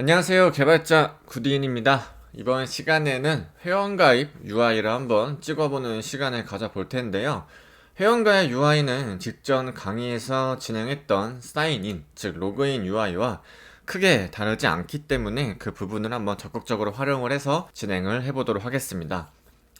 안녕하세요. 개발자 구디인입니다. 이번 시간에는 회원가입 UI를 한번 찍어보는 시간을 가져볼 텐데요. 회원가입 UI는 직전 강의에서 진행했던 사인인, 즉 로그인 UI와 크게 다르지 않기 때문에 그 부분을 한번 적극적으로 활용을 해서 진행을 해보도록 하겠습니다.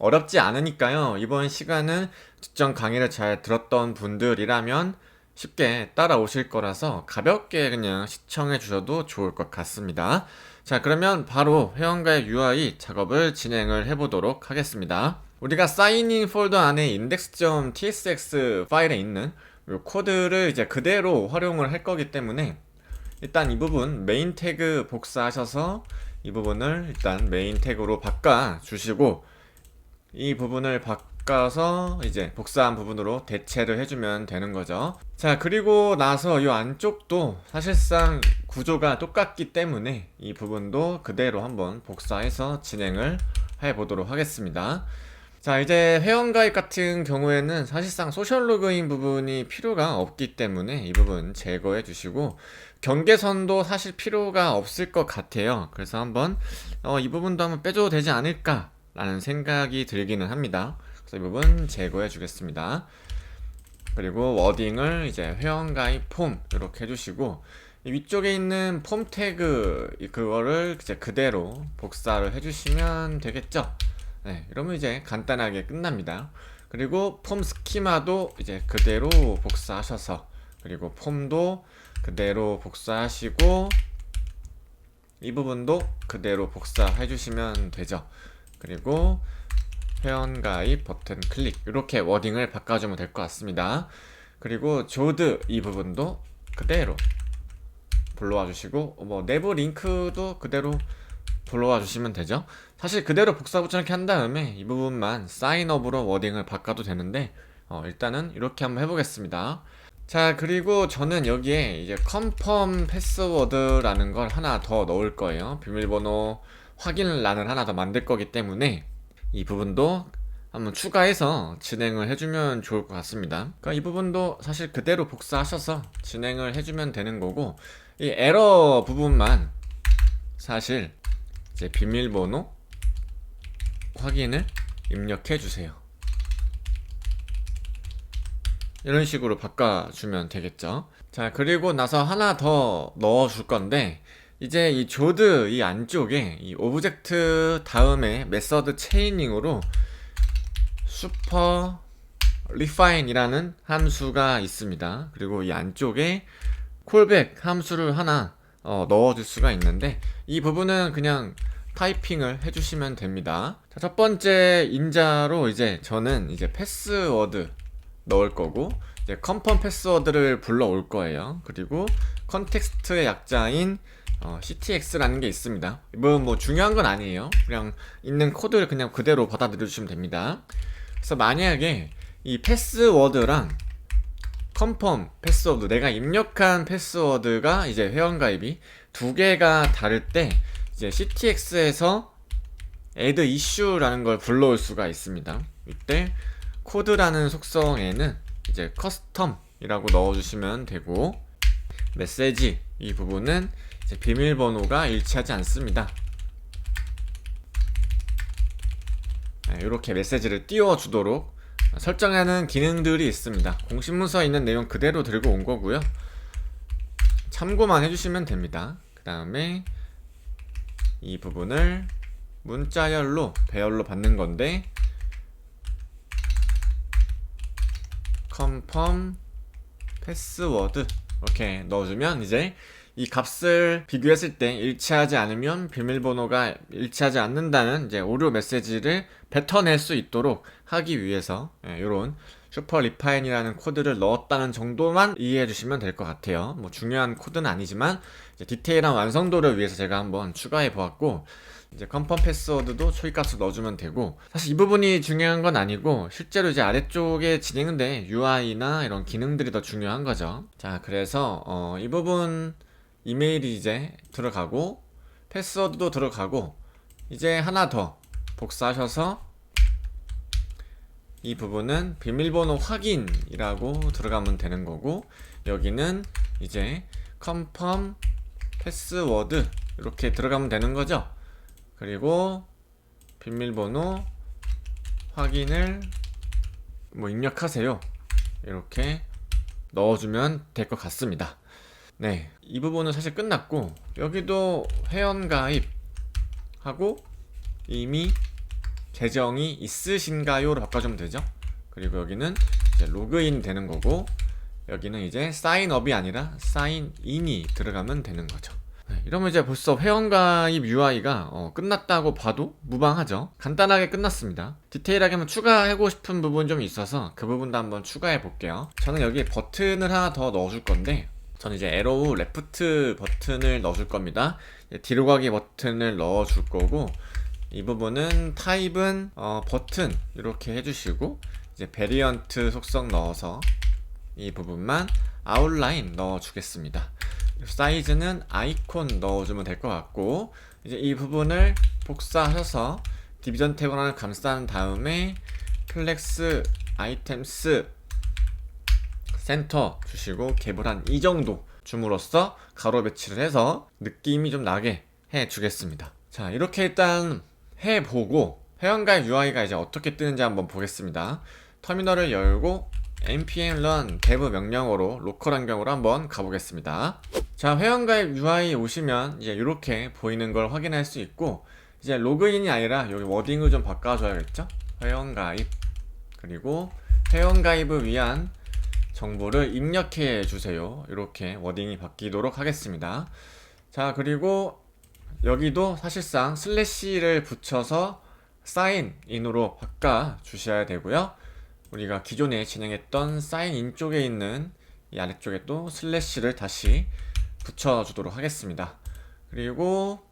어렵지 않으니까요. 이번 시간은 직전 강의를 잘 들었던 분들이라면 쉽게 따라오실 거라서 가볍게 그냥 시청해 주셔도 좋을 것 같습니다. 자, 그러면 바로 회원가입 UI 작업을 진행을 해 보도록 하겠습니다. 우리가 사인인 폴더 안에 index.tsx 파일에 있는 이 코드를 이제 그대로 활용을 할 거기 때문에 일단 이 부분 메인 태그 복사하셔서 이 부분을 일단 메인 태그로 바꿔 주시고 이 부분을 바꿔서 이제 복사한 부분으로 대체를 해주면 되는 거죠. 자, 그리고 나서 이 안쪽도 사실상 구조가 똑같기 때문에 이 부분도 그대로 한번 복사해서 진행을 해 보도록 하겠습니다. 자, 이제 회원가입 같은 경우에는 사실상 소셜 로그인 부분이 필요가 없기 때문에 이 부분 제거해 주시고 경계선도 사실 필요가 없을 것 같아요. 그래서 한번 어, 이 부분도 한번 빼줘도 되지 않을까 라는 생각이 들기는 합니다. 그래서 이 부분 제거해 주겠습니다. 그리고 워딩을 이제 회원가입 폼 이렇게 해주시고 이 위쪽에 있는 폼 태그 이- 그거를 이제 그대로 복사를 해주시면 되겠죠. 네, 이러면 이제 간단하게 끝납니다. 그리고 폼 스키마도 이제 그대로 복사하셔서 그리고 폼도 그대로 복사하시고 이 부분도 그대로 복사해 주시면 되죠. 그리고 회원가입 버튼 클릭 이렇게 워딩을 바꿔주면 될 것 같습니다. 그리고 조드 이 부분도 그대로 불러와 주시고 뭐 내부 링크도 그대로 불러와 주시면 되죠. 사실 그대로 복사 붙여넣기 한 다음에 이 부분만 사인업으로 워딩을 바꿔도 되는데 어, 일단은 이렇게 한번 해보겠습니다. 자 그리고 저는 여기에 이제 컨펌 패스워드라는 걸 하나 더 넣을 거예요. 비밀번호 확인란을 하나 더 만들 거기 때문에 이 부분도 한번 추가해서 진행을 해주면 좋을 것 같습니다. 그러니까 이 부분도 사실 그대로 복사하셔서 진행을 해주면 되는 거고 이 에러 부분만 사실 이제 비밀번호 확인을 입력해 주세요. 이런 식으로 바꿔주면 되겠죠. 자, 그리고 나서 하나 더 넣어 줄 건데, 이제 이 조드 이 안쪽에 이 오브젝트 다음에 메서드 체이닝으로 슈퍼 리파인이라는 함수가 있습니다. 그리고 이 안쪽에 콜백 함수를 하나 어, 넣어줄 수가 있는데 이 부분은 그냥 타이핑을 해주시면 됩니다. 자, 첫 번째 인자로 이제 저는 이제 패스워드 넣을 거고 이제 컨펌 패스워드를 불러올 거예요. 그리고 컨텍스트의 약자인 어, CTX라는 게 있습니다. 이건 뭐 중요한 건 아니에요. 그냥 있는 코드를 그냥 그대로 받아들여 주시면 됩니다. 그래서 만약에 이 패스워드랑 컨펌 패스워드 내가 입력한 패스워드가 이제 회원가입이 두 개가 다를 때 이제 CTX에서 add issue라는 걸 불러올 수가 있습니다. 이때 코드라는 속성에는 이제 커스텀이라고 넣어주시면 되고 메시지 이 부분은 비밀번호가 일치하지 않습니다. 이렇게 메시지를 띄워주도록 설정하는 기능들이 있습니다. 공식 문서에 있는 내용 그대로 들고 온 거고요. 참고만 해주시면 됩니다. 그 다음에 이 부분을 문자열로 배열로 받는 건데 컨펌 패스워드 이렇게 넣어주면 이제 이 값을 비교했을 때 일치하지 않으면 비밀번호가 일치하지 않는다는 이제 오류 메시지를 뱉어낼 수 있도록 하기 위해서 이런 슈퍼 리파인이라는 코드를 넣었다는 정도만 이해해 주시면 될 것 같아요. 뭐 중요한 코드는 아니지만 디테일한 완성도를 위해서 제가 한번 추가해 보았고 이제 컨펌 패스워드도 초기값을 넣어주면 되고 사실 이 부분이 중요한 건 아니고 실제로 이제 아래쪽에 진행된 UI나 이런 기능들이 더 중요한 거죠. 자 그래서 어, 이 부분 이메일이 이제 들어가고 패스워드도 들어가고 이제 하나 더 복사하셔서 이 부분은 비밀번호 확인이라고 들어가면 되는 거고 여기는 이제 컨펌 패스워드 이렇게 들어가면 되는 거죠. 그리고 비밀번호 확인을 뭐 입력하세요. 이렇게 넣어주면 될 것 같습니다. 네, 이 부분은 사실 끝났고 여기도 회원 가입 하고 이미 계정이 있으신가요로 바꿔주면 되죠. 그리고 여기는 이제 로그인 되는 거고 여기는 이제 사인업이 아니라 사인인이 들어가면 되는 거죠. 네, 이러면 이제 벌써 회원가입 UI가 어, 끝났다고 봐도 무방하죠. 간단하게 끝났습니다. 디테일하게 한번 추가하고 싶은 부분 좀 있어서 그 부분도 한번 추가해 볼게요. 저는 여기 버튼을 하나 더 넣어줄 건데 저는 이제 에로우 레프트 버튼을 넣어줄 겁니다. 뒤로 가기 버튼을 넣어줄 거고 이 부분은 타입은 어, 버튼 이렇게 해주시고 이제 베리언트 속성 넣어서 이 부분만 아웃라인 넣어주겠습니다. 사이즈는 아이콘 넣어주면 될 것 같고 이제 이 부분을 복사해서 디비전 태그 하나 감싼 다음에 플렉스 아이템스 센터 주시고 갭을 한 이 정도 줌으로써 가로 배치를 해서 느낌이 좀 나게 해 주겠습니다. 자, 이렇게 일단 해 보고 회원가입 UI가 이제 어떻게 뜨는지 한번 보겠습니다. 터미널을 열고 npm run dev 명령어로 로컬 환경으로 한번 가보겠습니다. 자, 회원가입 UI 오시면 이제 이렇게 보이는 걸 확인할 수 있고 이제 로그인이 아니라 여기 워딩을 좀 바꿔줘야겠죠? 회원가입 그리고 회원가입을 위한 정보를 입력해 주세요. 이렇게 워딩이 바뀌도록 하겠습니다. 자, 그리고 여기도 사실상 슬래시를 붙여서 사인인으로 바꿔 주셔야 되고요. 우리가 기존에 진행했던 사인인 쪽에 있는 이 아래쪽에 또 슬래시를 다시 붙여 주도록 하겠습니다. 그리고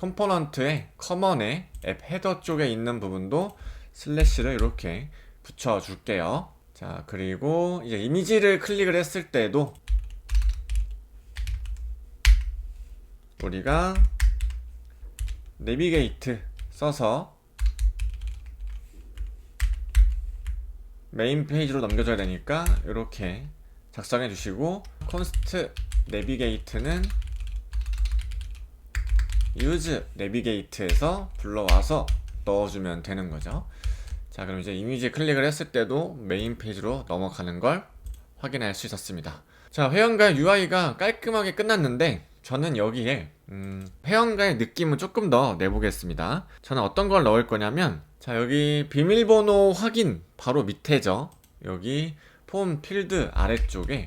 컴포넌트의 커먼의 앱 헤더 쪽에 있는 부분도 슬래시를 이렇게 붙여 줄게요. 자, 그리고 이제 이미지를 클릭을 했을 때도 우리가 내비게이트 써서 메인 페이지로 넘겨줘야 되니까 이렇게 작성해 주시고 const navigate는 use navigate에서 불러와서 넣어주면 되는 거죠. 자, 그럼 이제 이미지 클릭을 했을 때도 메인 페이지로 넘어가는 걸 확인할 수 있었습니다. 자, 회원가의 UI가 깔끔하게 끝났는데 저는 여기에 음, 회원가의 느낌을 조금 더 내보겠습니다. 저는 어떤 걸 넣을 거냐면 자, 여기 비밀번호 확인 바로 밑에죠. 여기 폼 필드 아래쪽에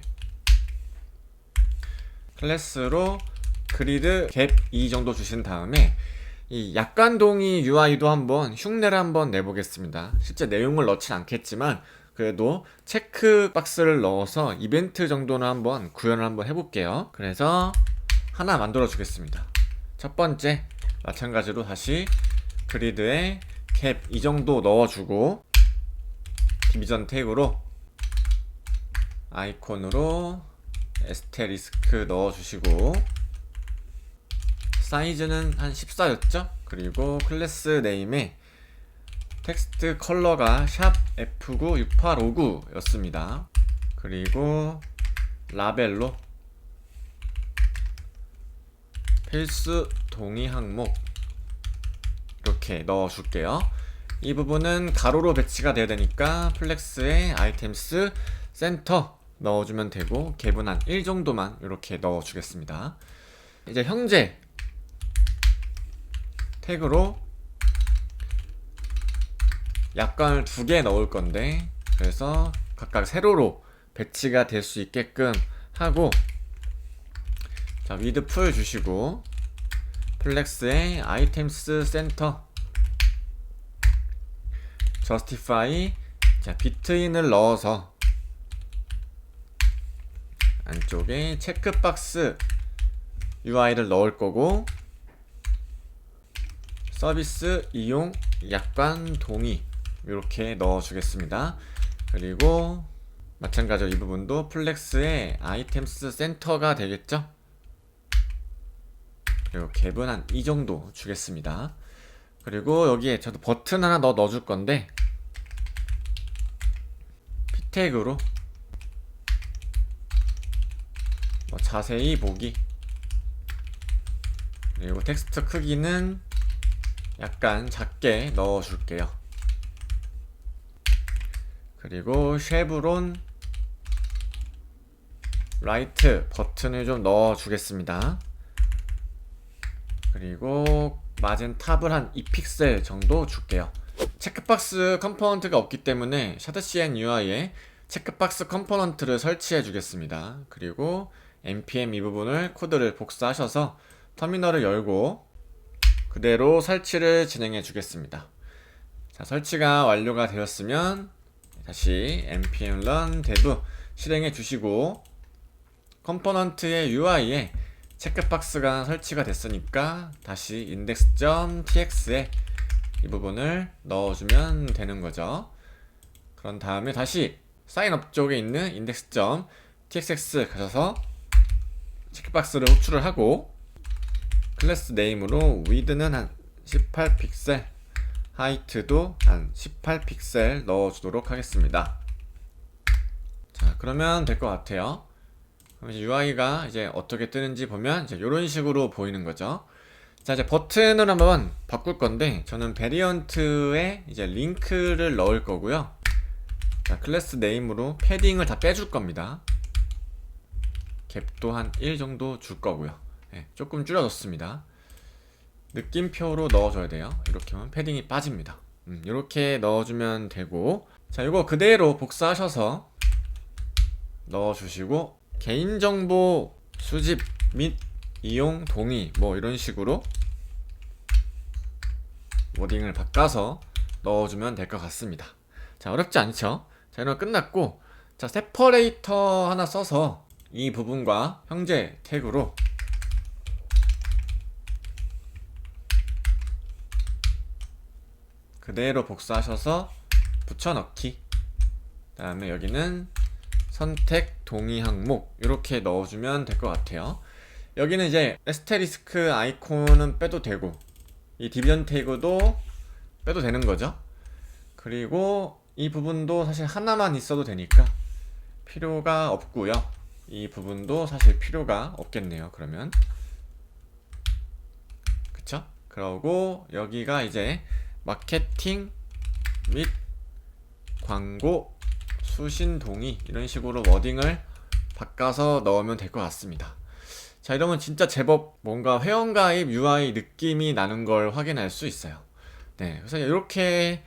클래스로 그리드 갭 2 정도 주신 다음에 이 약간 동의 UI도 한번 흉내를 한번 내보겠습니다. 실제 내용을 넣진 않겠지만 그래도 체크 박스를 넣어서 이벤트 정도는 한번 구현을 한번 해볼게요. 그래서 하나 만들어 주겠습니다. 첫 번째 마찬가지로 다시 그리드에 캡 이 정도 넣어주고 디비전 태그로 아이콘으로 에스테리스크 넣어주시고 사이즈는 한 14였죠? 그리고 클래스 네임에 텍스트 컬러가 샵 F96859 였습니다. 그리고 라벨로 필수 동의 항목 이렇게 넣어줄게요. 이 부분은 가로로 배치가 돼야 되니까 플렉스에 아이템스 센터 넣어주면 되고 갭은 한1 정도만 이렇게 넣어주겠습니다. 이제 형제 태그로 약관을 두 개 넣을 건데 그래서 각각 세로로 배치가 될 수 있게끔 하고 자 위드 풀 주시고 플렉스의 아이템스 센터. justify 자 비트인을 넣어서 안쪽에 체크박스 UI를 넣을 거고 서비스 이용 약관 동의 이렇게 넣어 주겠습니다. 그리고 마찬가지로 이 부분도 플렉스의 아이템스 센터가 되겠죠? 그리고 갭은 한 이 정도 주겠습니다. 그리고 여기에 저도 버튼 하나 더 넣어줄 건데 해시태그로 뭐 자세히 보기. 그리고 텍스트 크기는 약간 작게 넣어 줄게요. 그리고 쉐브론 라이트 버튼을 좀 넣어 주겠습니다. 그리고 마진 탑을 한 2픽셀 정도 줄게요. 체크박스 컴포넌트가 없기 때문에 샤드CN UI에 체크박스 컴포넌트를 설치해 주겠습니다. 그리고 npm 이 부분을 코드를 복사하셔서 터미널을 열고 그대로 설치를 진행해 주겠습니다. 자, 설치가 완료가 되었으면 다시 npm run dev 실행해 주시고 컴포넌트의 UI에 체크박스가 설치가 됐으니까 다시 index.tx에 이 부분을 넣어주면 되는 거죠. 그런 다음에 다시 사인업 쪽에 있는 index.txx 가셔서 체크박스를 호출을 하고 클래스 네임으로 width는 한 18픽셀 하이트도 한 18픽셀 넣어주도록 하겠습니다. 자, 그러면 될 것 같아요. 그럼 이제 UI가 이제 어떻게 뜨는지 보면 이제 이런 식으로 보이는 거죠. 자, 이제 버튼을 한번 바꿀 건데 저는 베리언트에 이제 링크를 넣을 거고요. 자, 클래스 네임으로 패딩을 다 빼줄 겁니다. 갭도 한 1 정도 줄 거고요. 네, 조금 줄여줬습니다. 느낌표로 넣어줘야 돼요. 이렇게 하면 패딩이 빠집니다. 음, 이렇게 넣어주면 되고 자 이거 그대로 복사하셔서 넣어주시고 개인정보 수집 및 이용 동의 뭐 이런 식으로 워딩을 바꿔서 넣어주면 될 것 같습니다. 자 어렵지 않죠? 자거 끝났고 자 세퍼레이터 하나 써서 이 부분과 형제 태그로 그대로 복사하셔서 붙여넣기. 그 다음에 여기는 선택 동의 항목 이렇게 넣어주면 될 것 같아요. 여기는 이제 에스테리스크 아이콘은 빼도 되고 이 디비전 태그도 빼도 되는 거죠. 그리고 이 부분도 사실 하나만 있어도 되니까 필요가 없고요. 이 부분도 사실 필요가 없겠네요 그러면. 그쵸? 그러고 여기가 이제 마케팅 및 광고 수신 동의 이런 식으로 워딩을 바꿔서 넣으면 될 것 같습니다. 자, 이러면 진짜 제법 뭔가 회원가입 UI 느낌이 나는 걸 확인할 수 있어요. 네, 그래서 이렇게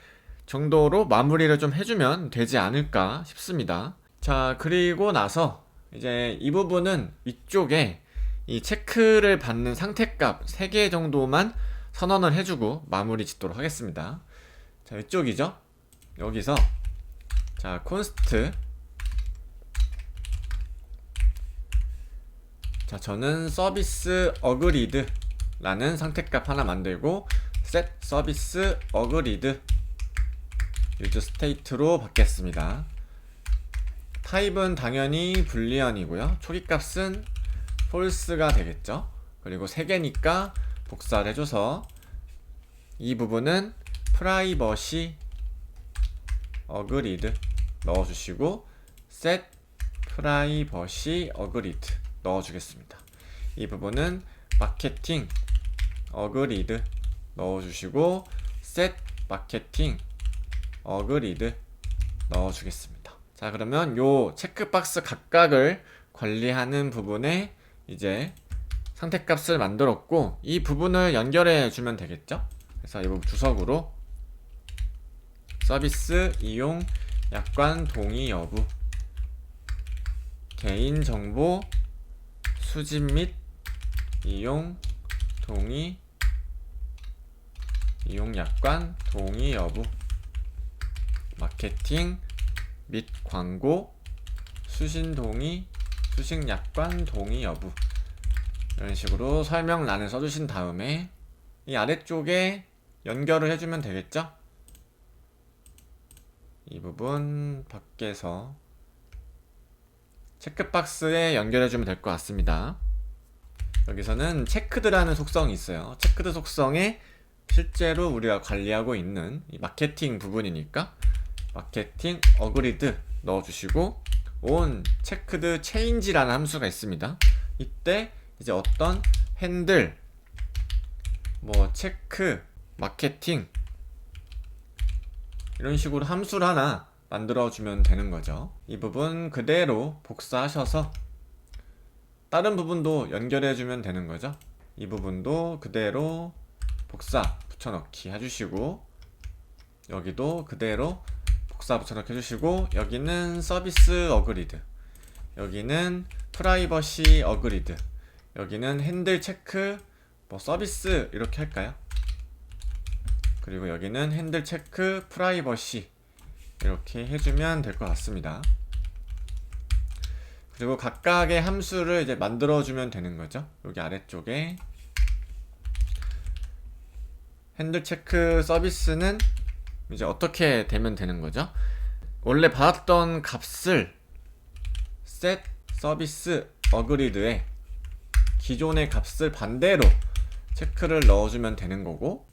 정도로 마무리를 좀 해주면 되지 않을까 싶습니다. 자, 그리고 나서 이제 이 부분은 위쪽에 이 체크를 받는 상태값 3개 정도만 선언을 해주고 마무리 짓도록 하겠습니다. 자, 이쪽이죠? 여기서 자, 콘스트 자, 저는 서비스 어그리드 라는 상태값 하나 만들고 set 서비스 어그리드 유즈 스테이트로 받겠습니다. 타입은 당연히 불리언이고요. 초기값은 false가 되겠죠. 그리고 3개니까 복사를 해줘서 이 부분은 프라이버시 어그리드 넣어주시고 set 프라이버시 어그리드 넣어주겠습니다. 이 부분은 마케팅 어그리드 넣어주시고 set 마케팅 어그리드 넣어주겠습니다. 자 그러면 요 체크박스 각각을 관리하는 부분에 이제 상태값을 만들었고 이 부분을 연결해 주면 되겠죠? 그래서 이 부분 주석으로 서비스 이용 약관 동의 여부 개인정보 수집 및 이용 동의 이용 약관 동의 여부 마케팅 및 광고 수신 동의 수신 약관 동의 여부 이런 식으로 설명란을 써주신 다음에 이 아래쪽에 연결을 해주면 되겠죠? 이 부분 밖에서 체크박스에 연결해주면 될 것 같습니다. 여기서는 체크드라는 속성이 있어요. 체크드 속성에 실제로 우리가 관리하고 있는 이 마케팅 부분이니까 마케팅 어그리드 넣어주시고 on 체크드 체인지라는 함수가 있습니다. 이때 이제 어떤 핸들 뭐 체크 마케팅 이런 식으로 함수를 하나 만들어 주면 되는 거죠. 이 부분 그대로 복사하셔서 다른 부분도 연결해 주면 되는 거죠. 이 부분도 그대로 복사 붙여넣기 해주시고 여기도 그대로 복사 붙여넣기 해주시고 여기는 서비스 어그리드 여기는 프라이버시 어그리드 여기는 핸들 체크 뭐 서비스 이렇게 할까요? 그리고 여기는 핸들 체크 프라이버시 이렇게 해주면 될 것 같습니다. 그리고 각각의 함수를 이제 만들어주면 되는 거죠. 여기 아래쪽에 핸들 체크 서비스는 이제 어떻게 되면 되는 거죠? 원래 받았던 값을 set 서비스 어그리드에 기존의 값을 반대로 체크를 넣어주면 되는 거고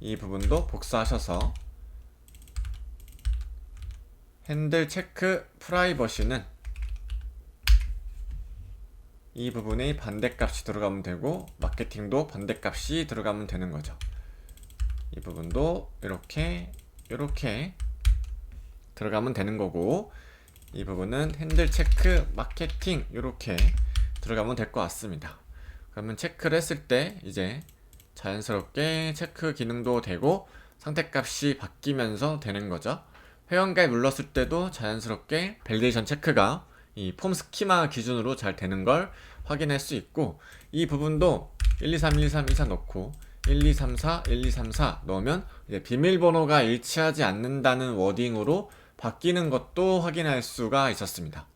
이 부분도 복사하셔서 핸들 체크 프라이버시는 이 부분에 반대값이 들어가면 되고 마케팅도 반대값이 들어가면 되는 거죠. 이 부분도 이렇게 이렇게 들어가면 되는 거고 이 부분은 핸들 체크 마케팅 이렇게 들어가면 될 것 같습니다. 그러면 체크를 했을 때 이제 자연스럽게 체크 기능도 되고 상태값이 바뀌면서 되는 거죠. 회원가입 눌렀을 때도 자연스럽게 밸리데이션 체크가 이 폼 스키마 기준으로 잘 되는 걸 확인할 수 있고 이 부분도 1, 2, 3, 1, 2, 3, 1, 4 넣고 1, 2, 3, 4, 1, 2, 3, 4 넣으면 이제 비밀번호가 일치하지 않는다는 워딩으로 바뀌는 것도 확인할 수가 있었습니다.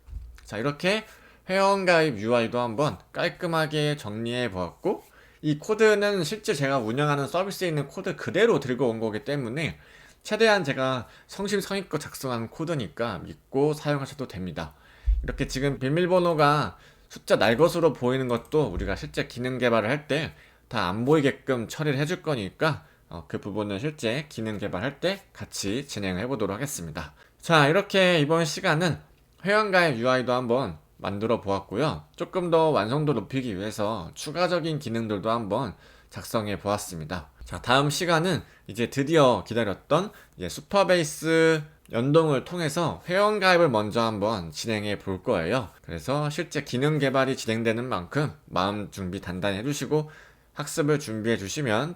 자, 이렇게 회원가입 UI도 한번 깔끔하게 정리해 보았고 이 코드는 실제 제가 운영하는 서비스에 있는 코드 그대로 들고 온 거기 때문에 최대한 제가 성심성의껏 작성한 코드니까 믿고 사용하셔도 됩니다. 이렇게 지금 비밀번호가 숫자 날 것으로 보이는 것도 우리가 실제 기능 개발을 할 때 다 안 보이게끔 처리를 해줄 거니까 어, 그 부분은 실제 기능 개발할 때 같이 진행해 보도록 하겠습니다. 자, 이렇게 이번 시간은 회원가입 UI도 한번 만들어 보았고요. 조금 더 완성도 높이기 위해서 추가적인 기능들도 한번 작성해 보았습니다. 자, 다음 시간은 이제 드디어 기다렸던 이제 슈퍼베이스 연동을 통해서 회원 가입을 먼저 한번 진행해 볼 거예요. 그래서 실제 기능 개발이 진행되는 만큼 마음 준비 단단히 해주시고 학습을 준비해 주시면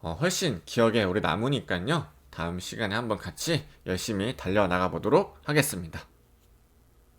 어, 훨씬 기억에 오래 남으니까요. 다음 시간에 한번 같이 열심히 달려나가 보도록 하겠습니다.